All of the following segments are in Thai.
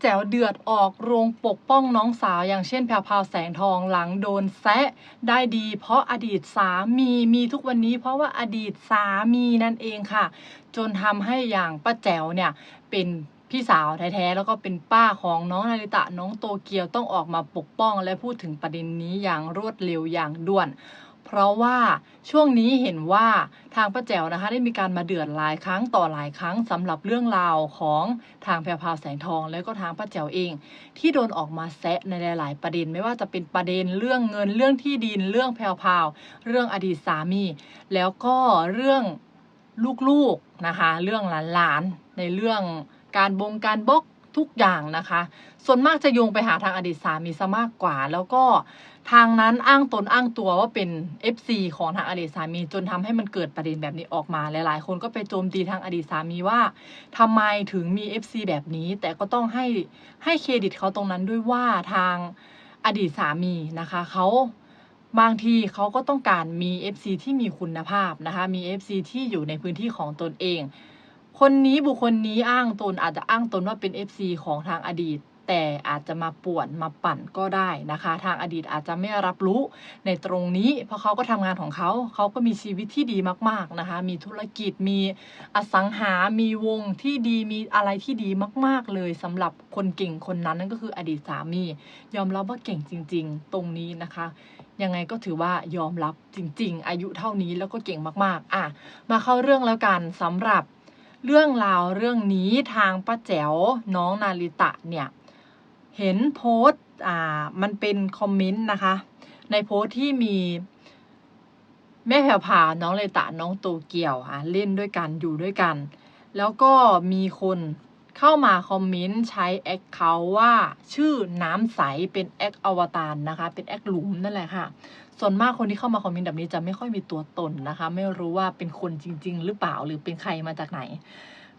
แจ๋วเดือดออกโรงปกป้องน้องสาว อย่างเช่นแพรวพาวแสงทองหลังโดนแซะได้ดี เพราะอดีตสามีมีทุกวันนี้ เพราะว่าอดีตสามีนั่นเองค่ะ จนทำให้อย่างป้าแจ๋วเนี่ยเป็นพี่สาวแท้ๆแล้วก็เป็นป้าของน้องนาริตะน้องโตเกียวต้องออกมาปกป้อง และพูดถึงประเด็นนี้อย่างรวดเร็วอย่างด่วน เพราะว่าช่วงนี้เห็นว่าทางป้าแจ๋วนะคะ ได้มีการมาเดือดหลายครั้งต่อหลายครั้งสำหรับเรื่องราวของทางแพรวพาวแสงทอง แล้วก็ทางป้าแจ๋วเอง ที่โดนออกมาแซะในหลาย ๆ ประเด็น ไม่ว่าจะเป็นประเด็นเรื่องเงินเรื่องที่ดินเรื่องแพรวพาว เรื่องอดีตสามี แล้วก็เรื่องลูกๆนะคะ เรื่องหลานๆในเรื่องการบงการบก ทุกอย่างนะคะ ส่วนมากจะโยงไปหาทางอดีตสามีซะมากกว่า แล้วก็ทางนั้นอ้างตนอ้างตัวว่าเป็น FC ของทางอดีตสามี จนทำให้มันเกิดประเด็นแบบนี้ออกมาหลาย ๆ คนก็ไปโจมตีทางอดีตสามีว่าทำไมถึงมี FC แบบนี้ แต่ก็ต้องให้ให้เครดิตเขาตรงนั้นด้วยว่าทางอดีตสามีนะคะเขาบางทีเขาก็ต้องการมี FC ที่มีคุณภาพนะคะ มี FC ที่อยู่ในพื้นที่ของตนเอง คนนี้บุคคลนี้อ้างตนอาจจะอ้างตนว่าเป็น FC ของทางอดีต แต่อาจจะมาป่วนมาปั่นก็ได้นะคะ ทางอดีตอาจจะไม่รับรู้ในตรงนี้ เพราะเขาก็ทำงานของเขา เขาก็มีชีวิตที่ดีมาก ๆนะคะ มีธุรกิจมีอสังหา มีวงที่ดีมีอะไรที่ดีมาก ๆ เลยสำหรับคนเก่งคนนั้นนั่นก็คืออดีตสามี ยอมรับว่าเก่งจริง ๆ ตรงนี้นะคะยังไงก็ถือว่ายอมรับจริง ๆ อายุเท่านี้แล้วก็เก่งมากๆ อะ มาเข้าเรื่องแล้วกันสำหรับ เรื่องราวเรื่องนี้ทางป้าแจ๋วน้องนาริตะเนี่ย เห็นโพสต์อ่ามันเป็นคอมเมนต์นะคะ ในโพสต์ที่มีแม่แพรวพราน้องเลตะน้องโตเกียวอะเล่นด้วยกันอยู่ด้วยกัน แล้วก็มีคนเข้ามาคอมเมนต์ใช้แอคเขาว่าชื่อน้ำใสเป็นแอคอวตารนะคะ เป็นแอคหลุมนั่นแหละค่ะ ส่วนมากคนที่เข้ามาคอมเมนต์แบบนี้จะไม่ค่อยมีตัวตนนะคะ ไม่รู้ว่าเป็นคนจริง ๆ หรือเปล่าหรือเป็นใครมาจากไหน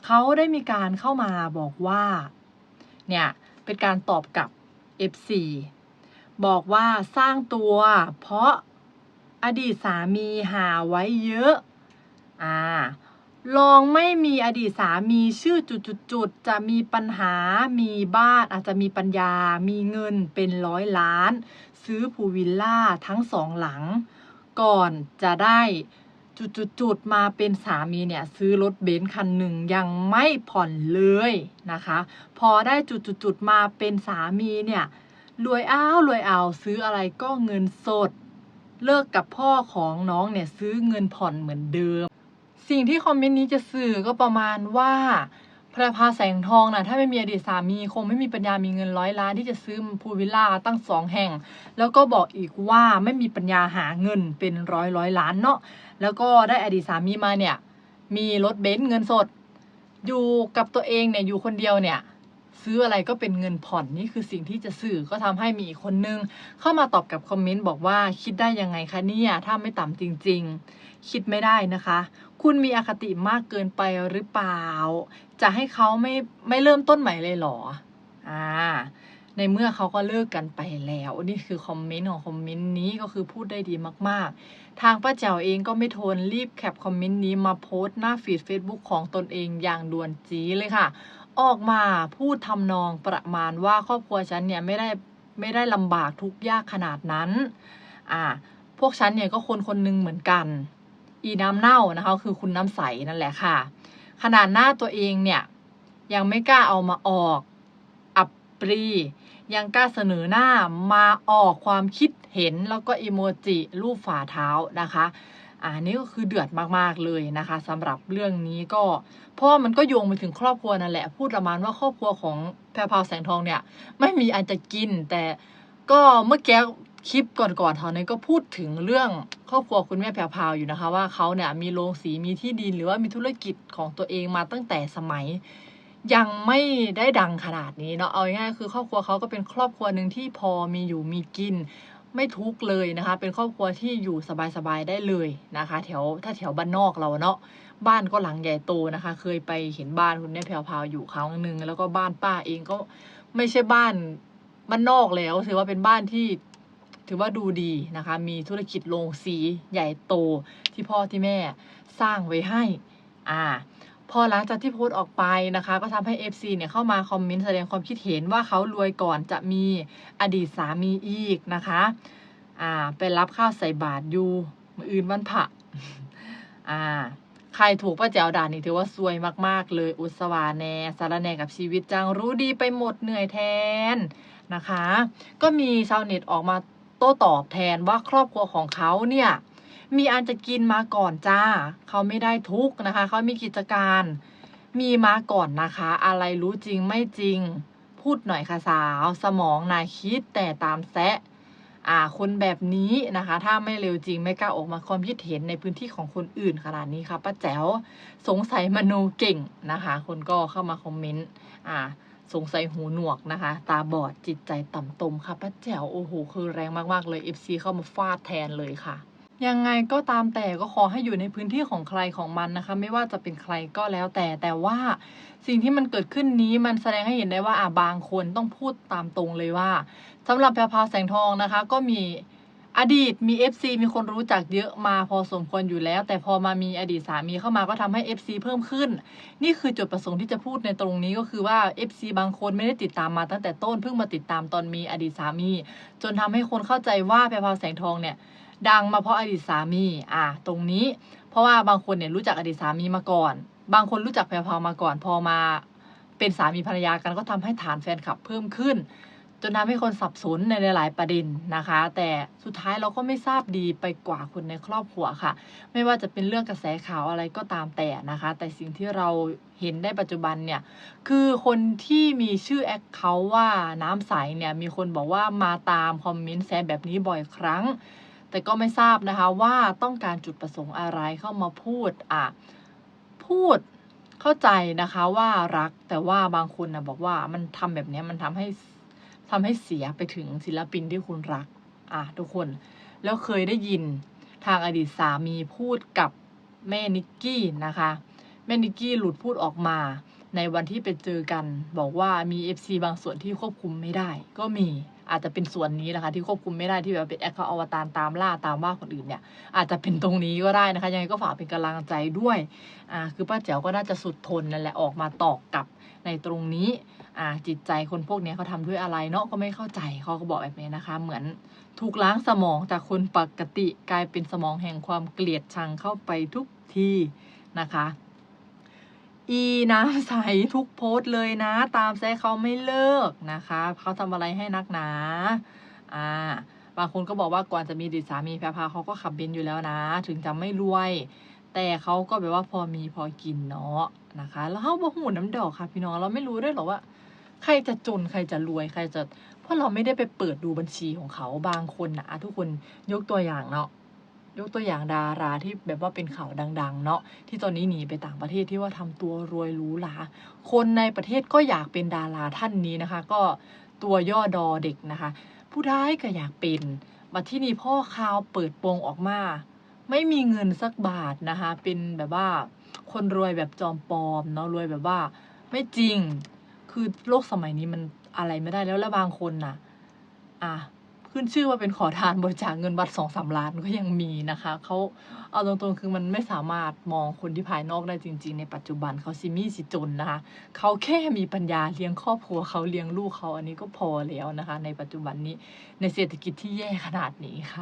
เขาได้มีการเข้ามาบอกว่า เนี่ย เป็นการตอบกลับ F4 บอกว่าสร้างตัว เพราะอดีตสามีหาไว้เยอะ อ่า ลองไม่มีอดีตสามีชื่อจุดๆจะมีปัญหา มีบ้านอาจจะมีปัญญา มีเงินเป็นร้อยล้าน ซื้อพูวิลล่าทั้งสองหลัง ก่อนจะได้จุดๆมาเป็นสามีเนี่ยซื้อรถเบนซ์คันหนึ่งยังไม่ผ่อนเลยนะคะ พอได้จุดๆมาเป็นสามีเนี่ยรวยอ้าวรวยเอาซื้ออะไรก็เงินสด เลิกกับพ่อของน้องเนี่ยซื้อเงินผ่อนเหมือนเดิม สิ่งที่คอมเมนต์นี้จะสื่อก็ประมาณว่าพระพาแสงทองนะถ้าไม่มีอดีตสามีคงไม่มีปัญญามีเงินร้อยล้านที่จะซื้อพูลวิลล่าตั้งสองแห่ง แล้วก็บอกอีกว่าไม่มีปัญญาหาเงินเป็นร้อยร้อยล้านเนาะแล้วก็ได้อดีตสามีมาเนี่ย มีรถเบนซ์เงินสด อยู่กับตัวเองเนี่ยอยู่คนเดียวเนี่ย ซื้ออะไรก็เป็นเงินผ่อนนี่คือสิ่งที่จะสื่อก็ทำให้มีอีกคนนึง เข้ามาตอบกับคอมเมนต์บอกว่าคิดได้ยังไงคะเนี่ยถ้าไม่ต่ำจริง ๆ คิดไม่ได้นะคะ คุณมีอคติมากเกินไปหรือเปล่า จะให้เขาไม่ไม่เริ่มต้นใหม่เลยหรออ่าในเมื่อเขาก็เลิกกันไปแล้ว นี่คือคอมเมนต์ของคอมเมนต์นี้ก็คือพูดได้ดีมากๆ ทางป้าแจ๋วเองก็ไม่ทนรีบแคปคอมเมนต์นี้มาโพสต์หน้าฟีด Facebook ของตนเองอย่างด่วนจีเลยค่ะ ออกมาพูดทำนองประมาณว่าครอบครัวฉันเนี่ยไม่ได้ไม่ได้ลำบากทุกยากขนาดนั้น อ่า พวกฉันเนี่ยก็คนคนหนึ่งเหมือนกัน อีน้ำเน่านะคะคือคุณน้ำใสนั่นแหละค่ะ ขนาดหน้าตัวเองเนี่ยยังไม่กล้าเอามาออก อับปรี ยังกล้าเสนอหน้ามาออกความคิดเห็นแล้วก็อีโมจิรูปฝ่าเท้านะคะ อ่านี่ก็คือเดือดมากๆเลยนะคะสำหรับเรื่องนี้ก็เพราะมันก็โยงไปถึงครอบครัวนั่นแหละ พูดประมาณว่าครอบครัวของแพรพาวแสงทองเนี่ย ไม่มีอันจะกิน แต่ก็เมื่อกี้คลิปก่อนๆเท่านั้นก็พูดถึงเรื่องครอบครัวคุณแม่แพรพาวอยู่นะคะ ว่าเขาเนี่ยมีโรงสีมีที่ดินหรือว่ามีธุรกิจของตัวเองมาตั้งแต่สมัยยังไม่ได้ดังขนาดนี้เนาะเอาง่ายๆคือครอบครัวเขาก็เป็นครอบครัวหนึ่งที่พอมีอยู่มีกิน ไม่ทุกเลยนะคะ เป็นครอบครัวที่อยู่สบายๆได้เลยนะคะ แถวถ้าแถวบ้านนอกเราเนาะบ้านก็หลังใหญ่โตนะคะ เคยไปเห็นบ้านคุณแม่แพรวพาวอยู่ครั้งหนึ่งแล้วก็บ้านป้าเองก็ไม่ใช่บ้านบ้านนอกแล้ว ถือว่าเป็นบ้านที่ถือว่าดูดีนะคะ มีธุรกิจโรงสีใหญ่โตที่พ่อที่แม่สร้างไว้ให้ อ่า พอหลังจากที่โพสต์ออกไปนะคะ ก็ทำให้ FC เนี่ยเข้ามาคอมเมนต์แสดงความคิดเห็นว่าเขารวยก่อนจะมีอดีตสามีอีกนะคะอ่าไปรับข้าวใส่บาตรอยู่มืออื่นวันพระอ่าใครถูกป้าแจ๋วด่านี่ถือว่าซวยมากๆ เลยอุสวาแนสารแนกับชีวิตจังรู้ดีไปหมดเหนื่อยแทนนะคะ ก็มีชาวเน็ตออกมาโต้ตอบแทนว่าครอบครัวของเขาเนี่ย มีอันจะกินมาก่อนจ้า เขาไม่ได้ทุกนะคะ เขามีกิจการ มีมาก่อนนะคะ อะไรรู้จริงไม่จริง พูดหน่อยค่ะสาว สมองนายคิดแต่ตามแซะอ่าคนแบบนี้นะคะ ถ้าไม่เร็วจริงไม่กล้าออกมาความคิดเห็นในพื้นที่ของคนอื่นขนาดนี้ค่ะป้าแจ๋วสงสัยมโนเก่งนะคะ คนก็เข้ามาคอมเมนต์อ่า สงสัยหูหนวกนะคะ ตาบอดจิตใจต่ำตมค่ะป้าแจ๋วโอ้โหคือแรงมากๆเลย FC เข้ามาฟาดแทนเลยค่ะ ยังไงก็ตามแต่ก็ขอให้อยู่ในพื้นที่ของใครของมันนะคะ ไม่ว่าจะเป็นใครก็แล้วแต่แต่ว่าสิ่งที่มันเกิดขึ้นนี้มันแสดงให้เห็นได้ว่าอ่าบางคนต้องพูดตามตรงเลยว่าสำหรับแพรพาวแสงทองนะคะ ก็มีอดีตมี FC มีคนรู้จักเยอะมาพอสมควรอยู่แล้ว แต่พอมามีอดีตสามีเข้ามาก็ทำให้ FC เพิ่มขึ้น นี่คือจุดประสงค์ที่จะพูดในตรงนี้ก็คือว่า FC บางคนไม่ได้ติดตามมาตั้งแต่ต้นเพิ่งมาติดตามตอนมีอดีตสามี จนทำให้คนเข้าใจว่าแพรพาวแสงทองเนี่ย ดังมาเพราะอดีตสามีอะตรงนี้ เพราะว่าบางคนเนี่ยรู้จักอดีตสามีมาก่อน บางคนรู้จักแพรพามาก่อน พอมาเป็นสามีภรรยากันก็ทำให้ฐานแฟนคลับเพิ่มขึ้น จนทำให้คนสับสนในหลายๆประเด็นนะคะ แต่สุดท้ายเราก็ไม่ทราบดีไปกว่าคนในครอบครัวค่ะ ไม่ว่าจะเป็นเรื่องกระแสข่าวอะไรก็ตามแต่นะคะ แต่สิ่งที่เราเห็นได้ปัจจุบันเนี่ย คือคนที่มีชื่อแอคเคาท์ว่าน้ำใสเนี่ยมีคนบอกว่ามาตามคอมเมนต์แซมแบบนี้บ่อยครั้ง แต่ก็ไม่ทราบนะคะว่าต้องการจุดประสงค์อะไรเข้ามาพูดอะพูดเข้าใจนะคะว่ารักแต่ว่าบางคนนะบอกว่ามันทำแบบนี้มันทำให้ทำให้เสียไปถึงศิลปินที่คุณรักอะทุกคนแล้วเคยได้ยินทางอดีตสามีพูดกับแม่นิกกี้นะคะแม่นิกกี้หลุดพูดออกมา ในวันที่ไปเจอกัน บอกว่ามี FC บางส่วนที่ควบคุมไม่ได้ ก็มีอาจจะเป็นส่วนนี้นะคะ ที่ควบคุมไม่ได้ที่แบบเป็นแอคเคาท์อวตารตามล่าตามว่าคนอื่นเนี่ย อาจจะเป็นตรงนี้ก็ได้นะคะ ยังไงก็ฝากเป็นกำลังใจด้วยอ่าคือป้าแจ๋วก็น่าจะสุดทนนั่นแหละออกมาตอกกลับในตรงนี้อ่าจิตใจคนพวกนี้เขาทำด้วยอะไรเนาะก็ไม่เข้าใจเขาก็บอกแบบนี้นะคะ เหมือนถูกล้างสมองจากคนปกติกลายเป็นสมองแห่งความเกลียดชังเข้าไปทุกทีนะคะ อีน้ำใสทุกโพสต์เลยนะ ตามแซะเขาไม่เลิกนะคะเขาทำอะไรให้นักหนาอ่าบางคนก็บอกว่าก่อนจะมีดีสามีแพรพาเขาก็ขับเบนซ์อยู่แล้วนะ ถึงจะไม่รวย แต่เขาก็แบบว่าพอมีพอกินเนาะนะคะ แล้วเขาบอกหูน้ำดอกค่ะพี่น้องเราไม่รู้ด้วยหรอว่า ใครจะจนใครจะรวยใครจะ เพราะเราไม่ได้ไปเปิดดูบัญชีของเขาบางคนนะทุกคนยกตัวอย่างเนาะ ยกตัวอย่างดาราที่แบบว่าเป็นข่าวดัง ๆ เนาะที่ตอนนี้หนีไปต่างประเทศที่ว่าทำตัวรวยหรูหราคนในประเทศก็อยากเป็นดาราท่านนี้นะคะ ก็ตัวย่อดอเด็กนะคะ ผู้ได้ก็อยากเป็นบัดที่นี่พ่อข่าวเปิดโปงออกมา ไม่มีเงินสักบาทนะคะ เป็นแบบว่าคนรวยแบบจอมปลอมเนาะรวยแบบว่า ไม่จริงคือโลกสมัยนี้มันอะไรไม่ได้แล้วแล้วบางคนน่ะ อะ ขึ้นชื่อว่าเป็นขอทานบริจาคเงินวัดสองสามล้านก็ยังมีนะคะเขาเอาตรงๆคือมันไม่สามารถมองคนที่ภายนอกได้จริง ๆ ในปัจจุบันเขาซิมี่สิจนนะคะเขาแค่มีปัญญาเลี้ยงครอบครัวเขาเลี้ยงลูกเขาอันนี้ก็พอแล้วนะคะ ในปัจจุบันนี้ในเศรษฐกิจที่แย่ขนาดนี้ค่ะ